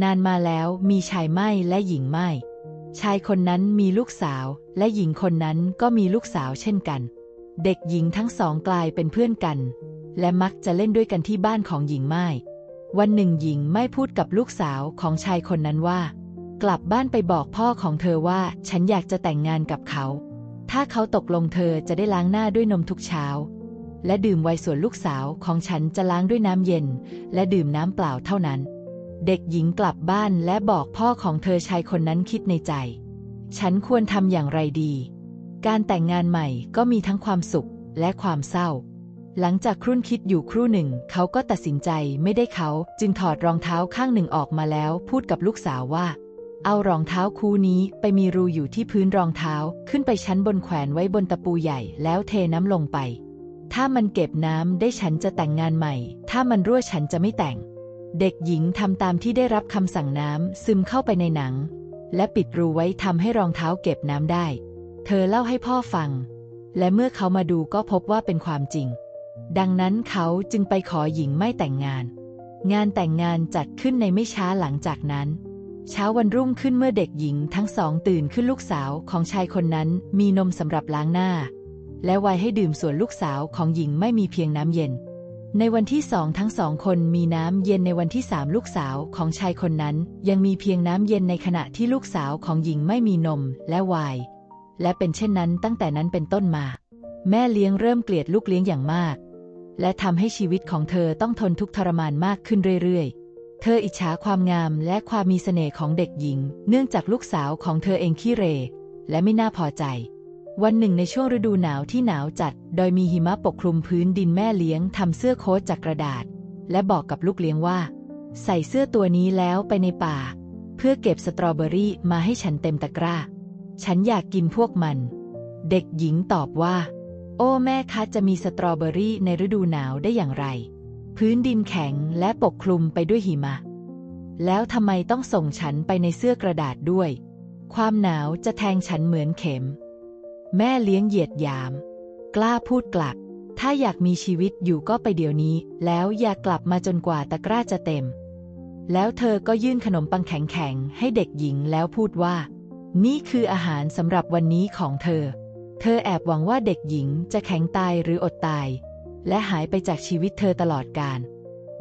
นานมาแล้วมีชายไม่และหญิงไม่ ชายคนนั้นมีลูกสาว และหญิงคนนั้นก็มีลูกสาวเช่นกัน เด็กหญิงทั้งสองกลายเป็นเพื่อนกัน และมักจะเล่นด้วยกันที่บ้านของหญิงไม้วันหนึ่งหญิงไม่พูดกับลูกสาวของชายคนนั้นว่า กลับบ้านไปบอกพ่อของเธอว่าฉันอยากจะแต่งงานกับเขา ถ้าเขาตกลงเธอจะได้ล้างหน้าด้วยนมทุกเช้า และดื่มไวน์ส่วนลูกสาวของฉันจะล้างด้วยน้ำเย็น และดื่มน้ำเปล่าเท่านั้น เด็กหญิงกลับบ้านและบอกพ่อของเธอชายคนนั้นคิดในใจ ฉันควรทำอย่างไรดี การแต่งงานใหม่ก็มีทั้งความสุขและความเศร้า หลังจากครุ่นคิดอยู่ครู่หนึ่ง เขาก็ตัดสินใจไม่ได้เขาจึงถอดรองเท้าข้างหนึ่งออกมาแล้ว พูดกับลูกสาวว่า เอารองเท้าคู่นี้ไปมีรูอยู่ที่พื้นรองเท้าขึ้นไปชั้นบนแขวนไว้บนตะปูใหญ่แล้วเทน้ำลงไป ถ้ามันเก็บน้ำได้ฉันจะแต่งงานใหม่ ถ้ามันรั่วฉันจะไม่แต่ง เด็กหญิงทำตามที่ได้รับคำสั่งน้ำซึมเข้าไปในหนัง และปิดรูไว้ทำให้รองเท้าเก็บน้ำได้ เธอเล่าให้พ่อฟัง และเมื่อเขามาดูก็พบว่าเป็นความจริง ดังนั้นเขาจึงไปขอหญิงไม่แต่งงาน งานแต่งงานจัดขึ้นในไม่ช้าหลังจากนั้น เช้าวันรุ่งขึ้นเมื่อเด็กหญิงทั้งสองตื่นขึ้นลูกสาวของชายคนนั้นมีนมสำหรับล้างหน้า และไว้ให้ดื่มส่วนลูกสาวของหญิงไม่มีเพียงน้ำเย็น ในวันที่สองทั้งสองคนมีน้ำเย็นในวันที่สามลูกสาวของชายคนนั้น ยังมีเพียงน้ำเย็นในขณะที่ลูกสาวของหญิงไม่มีนมและไวน์และเป็นเช่นนั้นตั้งแต่นั้นเป็นต้นมา แม่เลี้ยงเริ่มเกลียดลูกเลี้ยงอย่างมาก และทำให้ชีวิตของเธอต้องทนทุกข์ทรมานมากขึ้นเรื่อยๆ เธออิจฉาความงามและความมีเสน่ห์ของเด็กหญิง เนื่องจากลูกสาวของเธอเองขี้เร และไม่น่าพอใจ วันหนึ่งในช่วงฤดูหนาวที่หนาวจัด โดยมีหิมะปกคลุมพื้นดินแม่เลี้ยงทำเสื้อโค้ทจากกระดาษ และบอกกับลูกเลี้ยงว่า ใส่เสื้อตัวนี้แล้วไปในป่า เพื่อเก็บสตรอเบอรี่มาให้ฉันเต็มตะกร้า ฉันอยากกินพวกมัน เด็กหญิงตอบว่า โอ้แม่คะจะมีสตรอเบอรี่ในฤดูหนาวได้อย่างไร พื้นดินแข็งและปกคลุมไปด้วยหิมะ แล้วทำไมต้องส่งฉันไปในเสื้อกระดาษด้วย ความหนาวจะแทงฉันเหมือนเข็ม แม่เลี้ยงเหยียดหยาม กล้าพูดกลับ ถ้าอยากมีชีวิตอยู่ก็ไปเดี๋ยวนี้ แล้วอย่ากลับมาจนกว่าตะกร้าจะเต็ม แล้วเธอก็ยื่นขนมปังแข็งๆให้เด็กหญิงแล้วพูดว่า นี่คืออาหารสำหรับวันนี้ของเธอ เธอแอบหวังว่าเด็กหญิงจะแข็งตายหรืออดตาย และหายไปจากชีวิตเธอตลอดกาล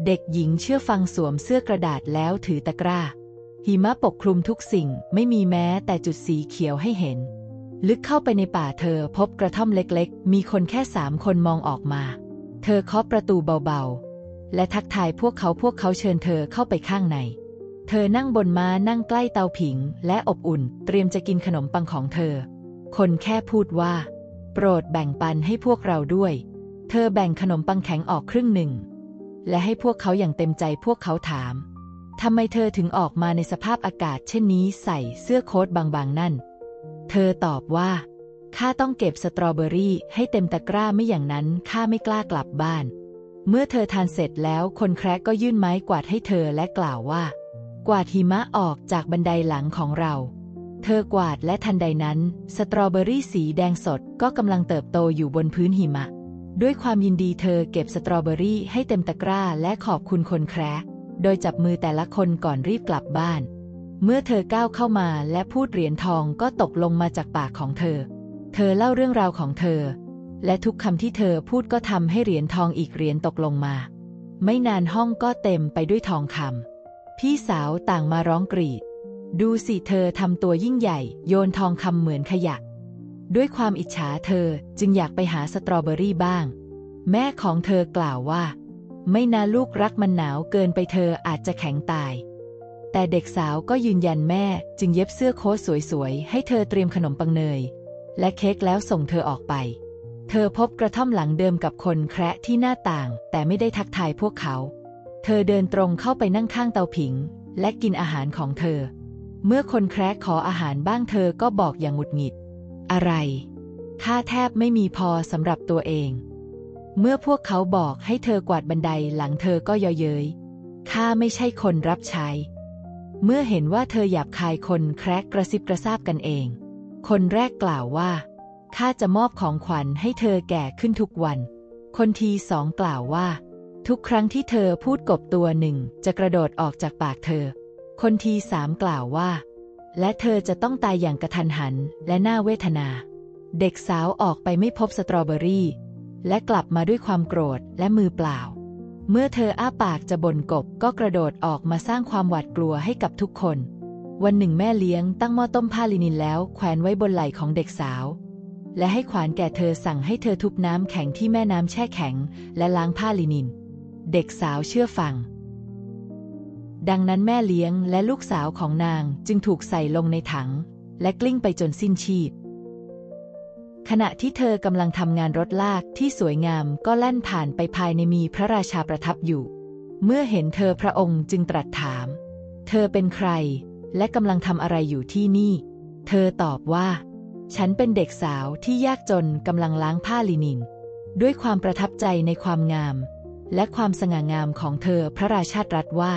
เด็กหญิงเชื่อฟังสวมเสื้อกระดาษแล้วถือตะกร้า หิมะปกคลุมทุกสิ่งไม่มีแม้แต่จุดสีเขียวให้เห็น ลึกเข้าไปในป่าเธอพบกระท่อมเล็กๆ มีคนแค่สามคนมองออกมา เธอเคาะประตูเบาๆ และทักทายพวกเขาพวกเขาเชิญเธอเข้าไปข้างใน เธอนั่งบนม้านั่งใกล้เตาผิง และอบอุ่น เตรียมจะกินขนมปังของเธอ คนแค่พูดว่า โปรดแบ่งปันให้พวกเราด้วย เธอแบ่งขนมปังแข็งออกครึ่งหนึ่ง และให้พวกเขาอย่างเต็มใจพวกเขาถามทำไมเธอถึงออกมาในสภาพอากาศเช่นนี้ใส่เสื้อโค้ทบางๆนั่น เธอตอบว่า ข้าต้องเก็บสตรอเบอรี่ให้เต็มตะกร้าไม่อย่างนั้นข้าไม่กล้ากลับบ้าน เมื่อเธอทานเสร็จแล้วคนแคระก็ยื่นไม้กวาดให้เธอและกล่าวว่า กวาดหิมะออกจากบันไดหลังของเรา เธอกวาดและทันใดนั้น สตรอเบอรี่สีแดงสดก็กำลังเติบโตอยู่บนพื้นหิมะ ด้วยความยินดีเธอเก็บสตรอเบอรี่ให้เต็มตะกร้าและขอบคุณคนแคระโดยจับมือแต่ละคนก่อนรีบกลับบ้าน เมื่อเธอก้าวเข้ามาและพูดเหรียญทองก็ตกลงมาจากปากของเธอ เธอเล่าเรื่องราวของเธอ และทุกคำที่เธอพูดก็ทำให้เหรียญทองอีกเหรียญตกลงมา ไม่นานห้องก็เต็มไปด้วยทองคำพี่สาวต่างมาร้องกรีด ดูสิเธอทำตัวยิ่งใหญ่ โยนทองคำเหมือนขยะ ด้วยความอิจฉาเธอจึงอยากไปหาสตรอเบอรี่บ้าง แม่ของเธอกล่าวว่า ไม่นาลูกรักมันหนาวเกินไปเธออาจจะแข็งตาย แต่เด็กสาวก็ยืนยันแม่จึงเย็บเสื้อโค้ทสวยๆ ให้เธอเตรียมขนมปังเนย และเค้กแล้วส่งเธอออกไป เธอพบกระท่อมหลังเดิมกับคนแคระที่หน้าต่าง แต่ไม่ได้ทักทายพวกเขา เธอเดินตรงเข้าไปนั่งข้างเตาผิง และกินอาหารของเธอ เมื่อคนแคระขออาหารบ้างเธอก็บอกอย่างหงุดหงิด อะไรข้าแทบไม่มีพอสำหรับตัวเอง เมื่อพวกเขาบอกให้เธอกวาดบันไดหลังเธอก็เยาะเย้ยข้าไม่ใช่คนรับใช้ เมื่อเห็นว่าเธอหยาบคายคนแคระกระซิบกระซาบกันเอง คนแรกกล่าวว่าข้าจะมอบของขวัญให้เธอแก่ขึ้นทุกวัน คนทีสองกล่าวว่า ทุกครั้งที่เธอพูดกบตัวหนึ่งจะกระโดดออกจากปากเธอ คนทีสามกล่าวว่า และเธอจะต้องตายอย่างกระทันหันและน่าเวทนา เด็กสาวออกไปไม่พบสตรอเบอรี่ และกลับมาด้วยความโกรธและมือเปล่า เมื่อเธออ้าปากจะบ่นกบก็กระโดดออกมาสร้างความหวาดกลัวให้กับทุกคน วันหนึ่งแม่เลี้ยงตั้งหม้อต้มผ้าลินินแล้วแขวนไว้บนไหล่ของเด็กสาว และให้ขวานแก่เธอสั่งให้เธอทุบน้ำแข็งที่แม่น้ำแช่แข็ง และล้างผ้าลินิน เด็กสาวเชื่อฟัง ดังนั้นแม่เลี้ยงและลูกสาวของนางจึงถูกใส่ลงในถัง และกลิ้งไปจนสิ้นชีพ ขณะที่เธอกำลังทำงานรถลากที่สวยงามก็แล่นผ่านไปภายในมีพระราชาประทับอยู่ เมื่อเห็นเธอพระองค์จึงตรัสถาม เธอเป็นใคร และกำลังทำอะไรอยู่ที่นี่ เธอตอบว่า ฉันเป็นเด็กสาวที่ยากจนกำลังล้างผ้าลินิน ด้วยความประทับใจในความงาม และความสง่างามของเธอพระราชาตรัสว่า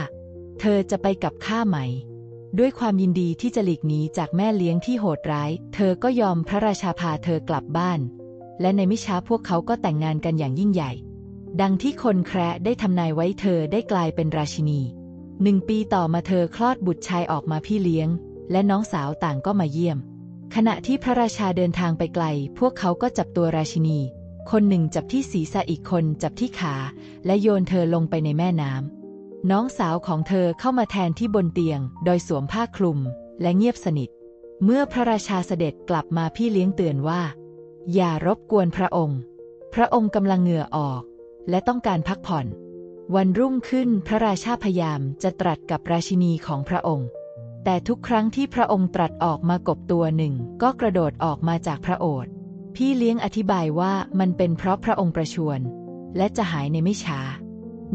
เธอจะไปกับข้าไหม ด้วยความยินดีที่จะหลีกหนีจากแม่เลี้ยงที่โหดร้าย เธอก็ยอมพระราชาพาเธอกลับบ้าน และในไม่ช้าพวกเขาก็แต่งงานกันอย่างยิ่งใหญ่ ดังที่คนแคระได้ทำนายไว้เธอได้กลายเป็นราชินีหนึ่งปีต่อมาเธอคลอดบุตรชายออกมาพี่เลี้ยง และน้องสาวต่างก็มาเยี่ยม ขณะที่พระราชาเดินทางไปไกล พวกเขาก็จับตัวราชินี คนหนึ่งจับที่ศีรษะอีกคนจับที่ขา และโยนเธอลงไปในแม่น้ำ น้องสาวของเธอเข้ามาแทนที่บนเตียง โดยสวมผ้าคลุม และเงียบสนิท เมื่อพระราชาเสด็จกลับมาพี่เลี้ยงเตือนว่า อย่ารบกวนพระองค์ พระองค์กำลังเหงื่อออก และต้องการพักผ่อน วันรุ่งขึ้นพระราชาพยายามจะตรัสกับราชินีของพระองค์ แต่ทุกครั้งที่พระองค์ตรัสออกมากบตัวหนึ่ง ก็กระโดดออกมาจากพระโอษฐ์พี่เลี้ยงอธิบายว่ามันเป็นเพราะพระองค์ประชวรและจะหายในไม่ช้า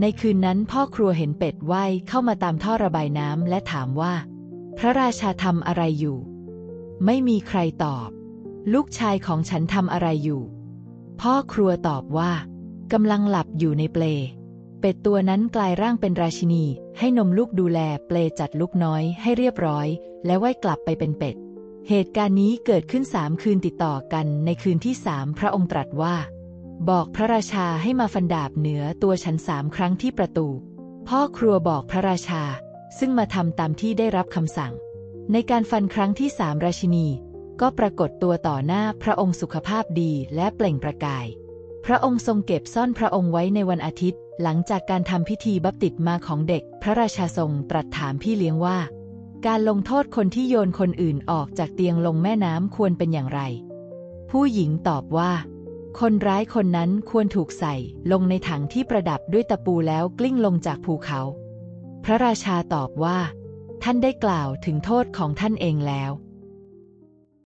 ในคืนนั้นพ่อครัวเห็นเป็ดว่ายเข้ามาตามท่อระบายน้ำและถามว่า พระราชาทำอะไรอยู่ ไม่มีใครตอบ ลูกชายของฉันทำอะไรอยู่ พ่อครัวตอบว่ากำลังหลับอยู่ในเปล เป็ดตัวนั้นกลายร่างเป็นราชินี ให้นมลูกดูแลเปลจัดลูกน้อยให้เรียบร้อย และว่ายกลับไปเป็นเป็ด เหตุการณ์นี้เกิดขึ้นสามคืนติดต่อกันในคืนที่สามพระองค์ตรัสว่า บอกพระราชาให้มาฟันดาบเหนือตัวฉันสามครั้งที่ประตู พ่อครัวบอกพระราชา ซึ่งมาทำตามที่ได้รับคำสั่ง ในการฟันครั้งที่สามราชินี ก็ปรากฏตัวต่อหน้าพระองค์สุขภาพดีและเปล่งประกาย พระองค์ทรงเก็บซ่อนพระองค์ไว้ในวันอาทิตย์ หลังจากการทำพิธีบัพติศมาของเด็ก พระราชาทรงตรัสถามพี่เลี้ยงว่า การลงโทษคนที่โยนคนอื่นออกจากเตียงลงแม่น้ำควรเป็นอย่างไร ผู้หญิงตอบว่า คนร้ายคนนั้นควรถูกใส่ลงในถังที่ประดับด้วยตะปูแล้วกลิ้งลงจากภูเขา พระราชาตอบว่า ท่านได้กล่าวถึงโทษของท่านเองแล้ว